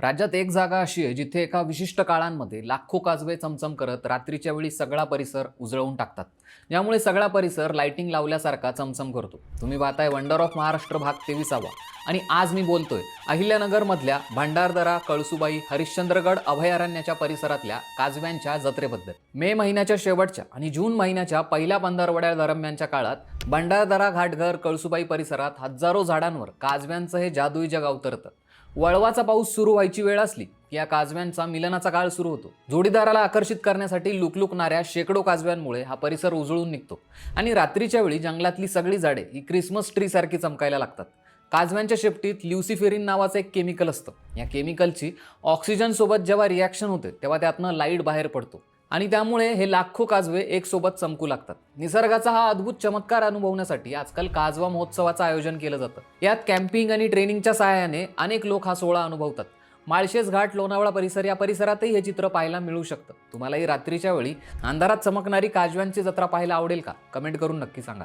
राज्यात एक जागा अशी आहे जिथे एका विशिष्ट काळांमध्ये लाखो काजवे चमचम करत रात्रीच्या वेळी सगळा परिसर उजळवून टाकतात. यामुळे सगळा परिसर लाइटिंग लावल्यासारखा चमचम करतो. तुम्ही पाहताय वंडर ऑफ महाराष्ट्र भाग तेविसावा. आणि आज मी बोलतोय अहिल्यानगरमधल्या भंडारदरा कळसुबाई हरिश्चंद्रगड अभयारण्याच्या परिसरातल्या काजव्यांच्या जत्रेबद्दल. मे महिन्याच्या शेवटच्या आणि जून महिन्याच्या पहिल्या पंधरवड्या दरम्यानच्या काळात भंडारदरा घाटघर कळसुबाई परिसरात हजारो झाडांवर काजव्यांचं हे जादुई जग अवतरतं. वळवाचा पाऊस सुरू व्हायची वेळ असली की या काजव्यांचा मिलनाचा काळ सुरू होतो. जोडीदाराला आकर्षित करण्यासाठी लुकलुकणाऱ्या शेकडो काजव्यांमुळे हा परिसर उजळून निघतो. आणि रात्रीच्या वेळी जंगलातली सगळी झाडे ही क्रिसमस ट्री सारखी चमकायला लागतात. काजव्यांच्या शेपटीत ल्युसिफेरिन नावाचं एक केमिकल असतं. या केमिकलची ऑक्सिजनसोबत जेव्हा रिॲक्शन होते तेव्हा त्यातनं लाइट बाहेर पडतो. आणि त्यामुळे हे लाखो काजवे एकसोबत चमकू लागतात. निसर्गाचा हा अद्भुत चमत्कार अनुभवण्यासाठी आजकाल काजवा महोत्सवाचं आयोजन केलं जातं. यात कॅम्पिंग आणि ट्रेनिंगच्या सहाय्याने अनेक लोक हा सोहळा अनुभवतात. माळशेज घाट लोणावळा परिसर या परिसरातही हे चित्र पाहायला मिळू शकतं. तुम्हालाही रात्रीच्या वेळी अंधारात चमकणारी काजव्यांची जत्रा पाहायला आवडेल का? कमेंट करून नक्की सांगा.